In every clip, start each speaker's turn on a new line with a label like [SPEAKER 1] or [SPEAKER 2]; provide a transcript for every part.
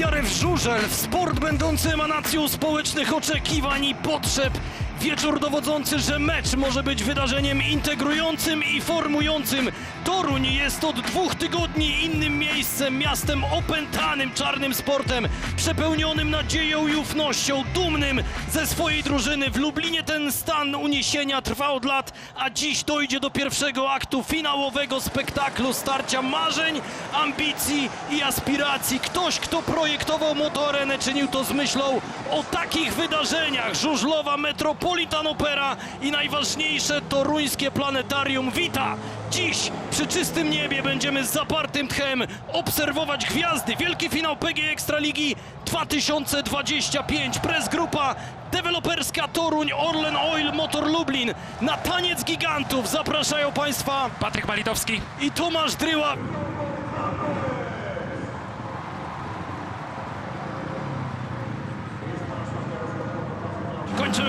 [SPEAKER 1] wiarę w żużel, w sport będący emanacją społecznych oczekiwań i potrzeb. Wieczór dowodzący, że mecz może być wydarzeniem integrującym i formującym. Toruń jest od dwóch tygodni innym miejscem, miastem opętanym czarnym sportem, przepełnionym nadzieją i ufnością, dumnym ze swojej drużyny. W Lublinie ten stan uniesienia trwa od lat, a dziś dojdzie do pierwszego aktu finałowego spektaklu starcia marzeń, ambicji i aspiracji. Ktoś, kto projektował motorenę, czynił to z myślą o takich wydarzeniach. Żużlowa Metropolitan Opera i najważniejsze toruńskie planetarium wita. Dziś przy czystym niebie będziemy z zapartym tchem obserwować gwiazdy. Wielki finał PG Ekstraligi 2025. Press Grupa deweloperska Toruń Orlen Oil Motor Lublin. Na taniec gigantów zapraszają Państwa
[SPEAKER 2] Patryk Malitowski.
[SPEAKER 1] i Tomasz Dryła.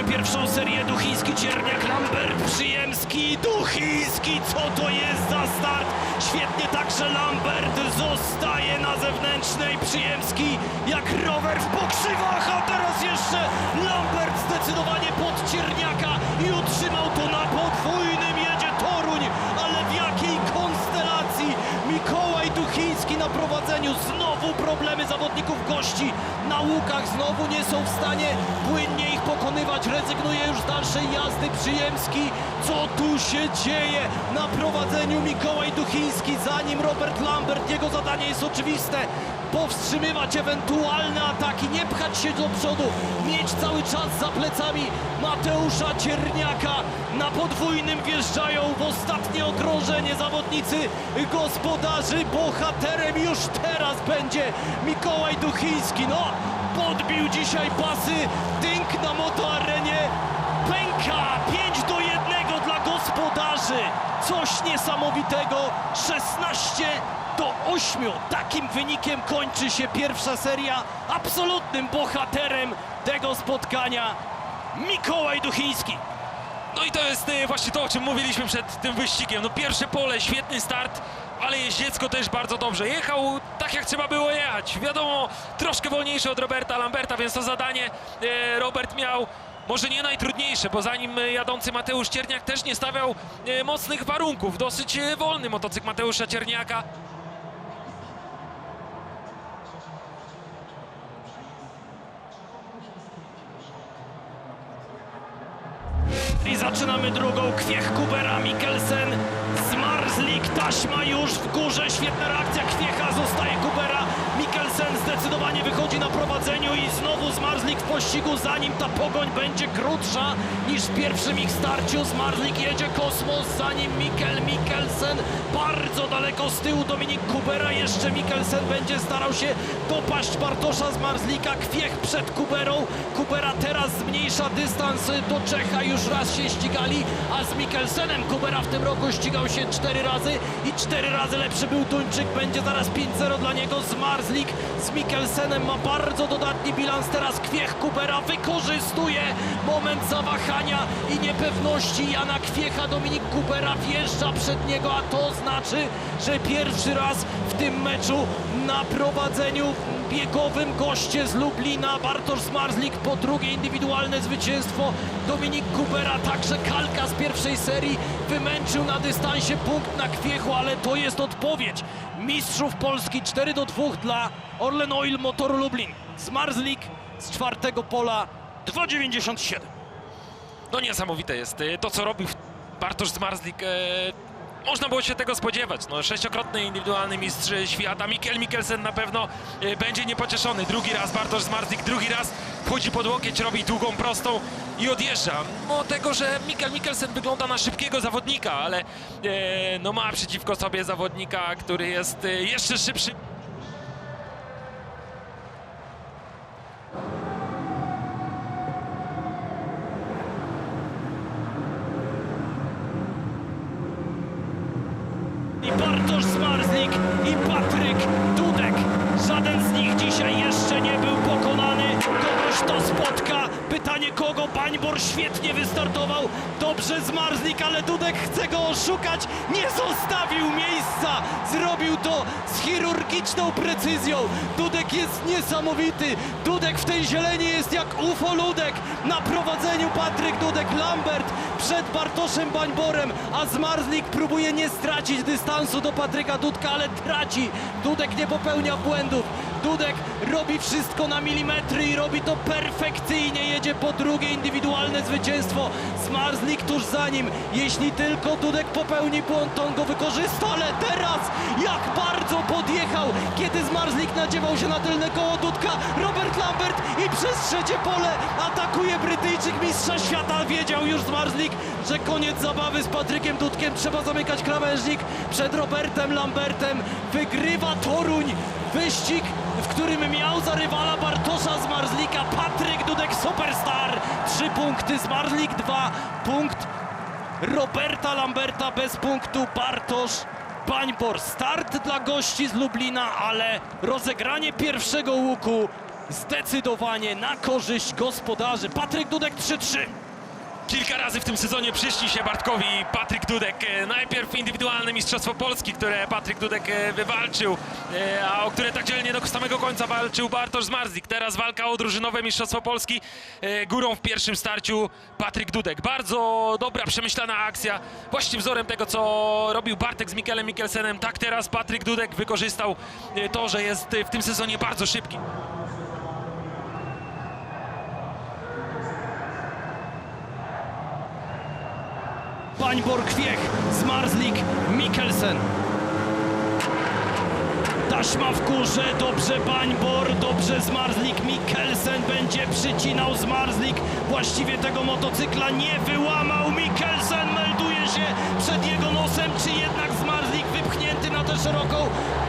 [SPEAKER 1] Pierwszą serię. Duchiński, Cierniak, Lambert, Przyjemski, Duchiński. Co to jest za start? Świetnie także Lambert zostaje na zewnętrznej. Przyjemski jak rower w pokrzywach, a teraz jeszcze Lambert zdecydowanie pod Cierniaka i utrzymał to problemy zawodników gości. Na łukach znowu nie są w stanie płynnie ich pokonywać. Rezygnuje już z dalszej jazdy Przyjemski. Co tu się dzieje? Na prowadzeniu Mikołaj Duchiński, za nim Robert Lambert. Jego zadanie jest oczywiste. Powstrzymywać ewentualne ataki, nie pchać się do przodu, mieć cały czas za plecami Mateusza Cierniaka. Na podwójnym wjeżdżają w ostatnie okrążenie zawodnicy gospodarzy. Bohaterem już teraz będzie Mikołaj Duchiński. No, podbił dzisiaj pasy. Dynk na motoarenie. Pęka 5 do 1 dla gospodarzy. Coś niesamowitego. 16 do 8. Takim wynikiem kończy się pierwsza seria. Absolutnym bohaterem tego spotkania Mikołaj Duchiński.
[SPEAKER 2] No i to jest e, właśnie to, o czym mówiliśmy przed tym wyścigiem. No pierwsze pole, świetny start, ale jeździecko też bardzo dobrze. Jechał tak, jak trzeba było jechać. Wiadomo, troszkę wolniejszy od Roberta Lamberta, więc to zadanie e, Robert miał może nie najtrudniejsze, bo za nim e, jadący Mateusz Cierniak też nie stawiał mocnych warunków. Dosyć wolny motocykl Mateusza Cierniaka.
[SPEAKER 1] Zaczynamy drugą. Kwiech Kubera, Mikkelsen, Zmarzlik, taśma już w górze. Świetna reakcja Kwiecha, zostaje Kubera. Mikkelsen zdecydowanie wychodzi na prowadzeniu i znowu Zmarzlik w pościgu. Zanim ta pogoń będzie krótsza niż w pierwszym ich starciu. Zmarzlik jedzie kosmos, za nim Mikkel Mikkelsen. Bardzo daleko z tyłu Dominik Kubera. Jeszcze Mikkelsen będzie starał się dopaść Bartosza Zmarzlika. Kwiech przed Kuberą. Kubera teraz zmniejsza dystans do Czecha. Już raz się ścigali, a z Mikkelsenem Kubera w tym roku ścigał się cztery razy i cztery razy lepszy był Duńczyk. Będzie zaraz 5-0 dla niego. Zmarzlik z Mikkelsenem ma bardzo dodatni bilans. Teraz Kwiech Kubera wykorzystuje moment zawahania i niepewności Jana Kwiecha. Dominik Kubera wjeżdża przed niego, a to znaczy, że pierwszy raz w tym meczu na prowadzeniu biegowym goście z Lublina. Bartosz Zmarzlik po drugie indywidualne zwycięstwo. Dominik Kubera także kalka z pierwszej serii. Wymęczył na dystansie punkt na Kwiechu ale to jest odpowiedź. Mistrzów Polski 4 do 2 dla Orlen Oil Motoru Lublin. Zmarzlik z czwartego pola 2,97
[SPEAKER 2] No niesamowite jest e, to, co robił Bartosz Zmarzlik. Można było się tego spodziewać. No, sześciokrotny indywidualny mistrz świata. Mikkel Mikkelsen na pewno e, będzie niepocieszony. Drugi raz Bartosz Zmarzlik, drugi raz wchodzi pod łokieć, robi długą, prostą i odjeżdża. Mimo tego, że Mikkel Mikkelsen wygląda na szybkiego zawodnika, ale e, no, ma przeciwko sobie zawodnika, który jest e, jeszcze szybszy.
[SPEAKER 1] Bartosz Zmarzlik i Patryk Dudek. Żaden z nich dzisiaj jeszcze nie był pokonany. Kogoś to spotka Pytanie kogo? Bańbor świetnie wystartował. Dobrze Zmarzlik, ale Dudek chce go oszukać. Nie zostawił miejsca. Zrobił to z chirurgiczną precyzją. Dudek jest niesamowity. Dudek w tej zieleni jest jak UFO Ludek. Na prowadzeniu Patryk Dudek Lambert przed Bartoszem Bańborem, a Zmarzlik próbuje nie stracić dystansu do Patryka Dudka, ale traci. Dudek nie popełnia błędów. Dudek robi wszystko na milimetry i robi to perfekcyjnie. Jedzie po drugie indywidualne zwycięstwo. Zmarzlik tuż za nim. Jeśli tylko Dudek popełni błąd, to on go wykorzysta, ale teraz jak bardzo podjechał, kiedy Zmarzlik nadziewał się na tylne koło Dudka. Robert Lambert i przez trzecie pole atakuje Brytyjczyk mistrza świata. Wiedział już Zmarzlik, że koniec zabawy z Patrykiem Dudkiem. Trzeba zamykać krawężnik przed Robertem Lambertem. Wygrywa Toruń. Wyścig, w którym miał za rywala Bartosza Zmarzlika. Patryk Dudek Superstar. Trzy punkty, Zmarzlik dwa. Punkt Roberta Lamberta bez punktu. Bartosz Bańbor. Start dla gości z Lublina, ale rozegranie pierwszego łuku zdecydowanie na korzyść gospodarzy. Patryk Dudek 3-3.
[SPEAKER 2] Kilka razy w tym sezonie przyszli się Bartkowi Patryk Dudek. E, Najpierw indywidualne Mistrzostwo Polski, które Patryk Dudek e, wywalczył, e, a o które tak dzielnie do samego końca walczył Bartosz Zmarzlik. Teraz walka o drużynowe Mistrzostwo Polski. Górą w pierwszym starciu Patryk Dudek. Bardzo dobra, przemyślana akcja. Właśnie wzorem tego, co robił Bartek z Mikelem Mikkelsenem. Tak teraz Patryk Dudek wykorzystał to, że jest w tym sezonie bardzo szybki.
[SPEAKER 1] Bańbor Kwiech, Zmarzlik, Mikkelsen. Taśma w górze, dobrze Bańbor, dobrze Zmarzlik, Mikkelsen będzie przycinał Zmarzlik. Właściwie tego motocykla nie wyłamał. Mikkelsen melduje się przed tę szeroką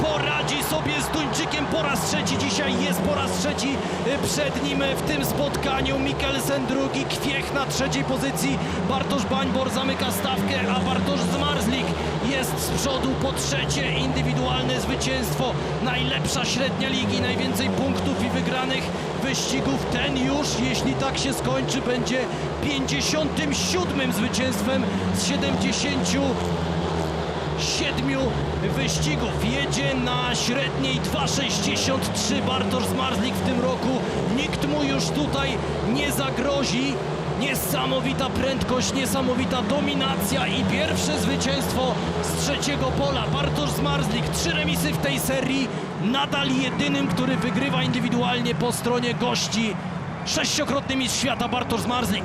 [SPEAKER 1] poradzi sobie z Duńczykiem po raz trzeci. Dzisiaj jest po raz trzeci y, przed nim w tym spotkaniu Mikkelsen drugi, Kwiech na trzeciej pozycji. Bartosz Bańbor zamyka stawkę, a Bartosz Zmarzlik jest z przodu po trzecie. Indywidualne zwycięstwo. Najlepsza średnia ligi, najwięcej punktów i wygranych wyścigów. Ten już, jeśli tak się skończy będzie 57 zwycięstwem z 70 siedmiu wyścigów. Jedzie na średniej 2,63 Bartosz Zmarzlik w tym roku. Nikt mu już tutaj nie zagrozi. Niesamowita prędkość, niesamowita dominacja i pierwsze zwycięstwo z trzeciego pola. Bartosz Zmarzlik, trzy remisy w tej serii. Nadal jedynym, który wygrywa indywidualnie po stronie gości. Sześciokrotny mistrz świata Bartosz Zmarzlik.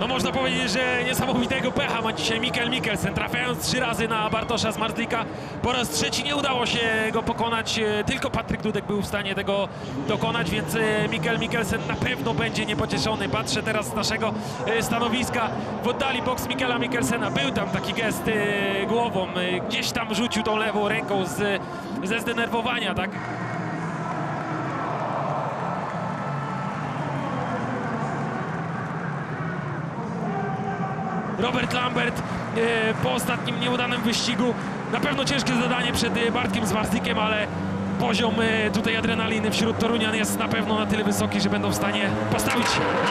[SPEAKER 2] No można powiedzieć, że niesamowitego pecha ma dzisiaj Mikkel Mikkelsen, trafiając trzy razy na Bartosza Zmarzlika. Po raz trzeci nie udało się go pokonać, e, tylko Patryk Dudek był w stanie tego dokonać, więc e, Mikkel Mikkelsen na pewno będzie niepocieszony. Patrzę teraz z naszego e, stanowiska w oddali boks Mikkela Mikkelsena. Był tam taki gest głową, gdzieś tam rzucił tą lewą ręką z, ze zdenerwowania, tak? Robert Lambert e, po ostatnim nieudanym wyścigu. Na pewno ciężkie zadanie przed e, Bartkiem Zmarzlikiem, ale poziom e, tutaj adrenaliny wśród Torunian jest na pewno na tyle wysoki, że będą w stanie postawić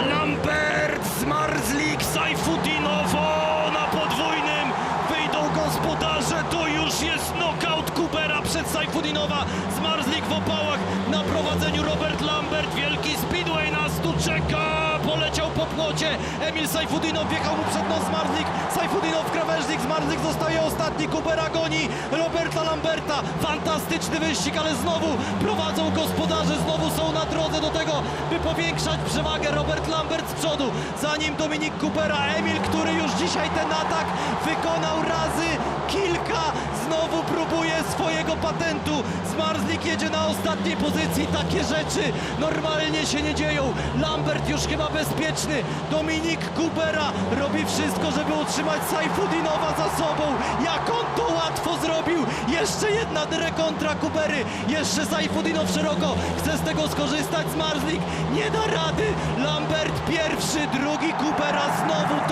[SPEAKER 1] Lambert, Zmarzlik, Sajfudinowo na podwójnym. Wyjdą gospodarze, to już jest knockout Kubera przed Sajfudinowa. Zmarzlik w opałach na prowadzeniu Robert Lambert. Wielki speedway nas tu czeka. Poleciał po płocie. Emil Sajfudinow wjechał mu przed nos Zmarzlik. Sajfudinow krawężnik. Zmarzlik zostaje ostatni. Kubera goni Roberta Lamberta. Fantastyczny wyścig, ale znowu prowadzą gospodarze. Znowu są na drodze do tego, by powiększać przewagę. Robert Lambert z przodu. Za nim Dominik Kubera. Emil, który już dzisiaj ten atak wykonał razy kilka. Znowu próbuje swojego patentu. Zmarzlik jedzie na ostatniej pozycji. Takie rzeczy normalnie się nie dzieją. Lambert już chyba bezpieczny. Dominik Kubera robi wszystko, żeby utrzymać Sajfudinowa za sobą. Jak on to łatwo zrobił. Jeszcze jedna rekontra Kubery. Jeszcze Sajfudinow szeroko. Chce z tego skorzystać. Zmarzlik nie da rady. Lambert pierwszy, drugi Kubera. Znowu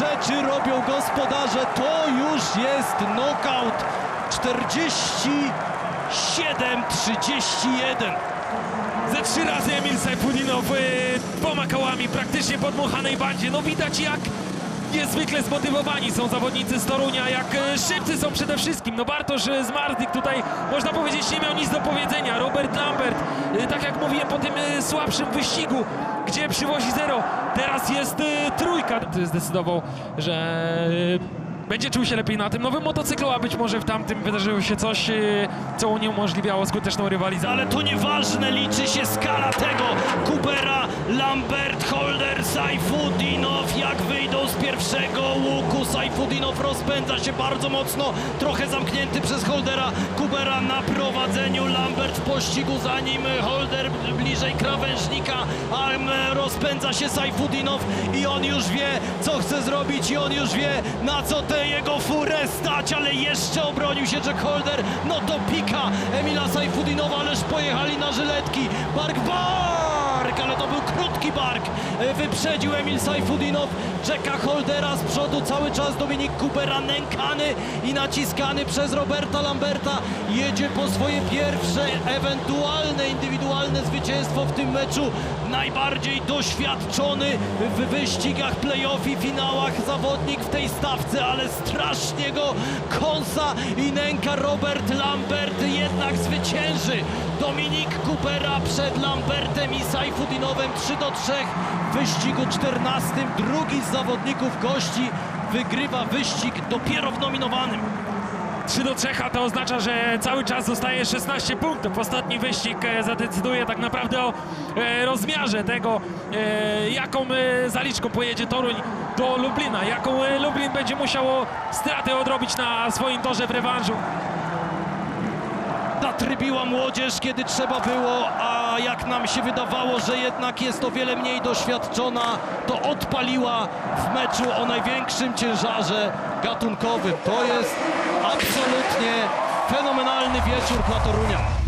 [SPEAKER 1] rzeczy robią gospodarze. To już jest knockout. 47-31.
[SPEAKER 2] Ze trzy razy Emil Sajfudinow y, dwoma kołami praktycznie podmuchanej bandzie. No widać jak niezwykle zmotywowani są zawodnicy z Torunia, jak e, szybcy są przede wszystkim. No Bartosz Zmarzlik tutaj, można powiedzieć, nie miał nic do powiedzenia. Robert Lambert, e, tak jak mówiłem po tym e, słabszym wyścigu, gdzie przywozi zero, teraz jest trójka. Zdecydował, że będzie czuł się lepiej na tym nowym motocyklu, a być może w tamtym wydarzyło się coś, e, co uniemożliwiało skuteczną rywalizację.
[SPEAKER 1] Ale to nieważne, liczy się skala tego. Kubera, Lambert, Holder, Sajfudinow. Jak wyjdą z pierwszego łuku, Sajfudinow rozpędza się bardzo mocno. Trochę zamknięty przez Holdera. Kubera na prowadzeniu, Lambert w pościgu za nim. Holder bliżej krawężnika, a rozpędza się Sajfudinow i on już wie, co chce zrobić i on już wie, na co tę jego furę stać, ale jeszcze obronił się Jack Holder. No to pika Emila Sajfudinowa, ależ pojechali na żyletki. Ale to krótki bark. E, Wyprzedził Emil Sajfudinow Jacka Holdera z przodu cały czas Dominik Kubera nękany i naciskany przez Roberta Lamberta. Jedzie po swoje pierwsze ewentualne indywidualne zwycięstwo w tym meczu. Najbardziej doświadczony w wyścigach playoff i finałach zawodnik w tej stawce, ale strasznie go kąsa i nęka Robert Lambert jednak zwycięży. Dominik Kubera przed Lambertem i Sajfudinowem 3 do 3 w wyścigu 14. Drugi z zawodników gości wygrywa wyścig dopiero w nominowanym.
[SPEAKER 2] 3 do 3, a to oznacza, że cały czas zostaje 16 punktów. Ostatni wyścig e, zadecyduje tak naprawdę o e, rozmiarze tego, e, jaką zaliczką pojedzie Toruń do Lublina, jaką Lublin będzie musiało straty odrobić na swoim torze w rewanżu.
[SPEAKER 1] Zatrybiła młodzież, kiedy trzeba było, a jak nam się wydawało, że jednak jest o wiele mniej doświadczona, to odpaliła w meczu o największym ciężarze gatunkowym. To jest absolutnie fenomenalny wieczór dla Torunia.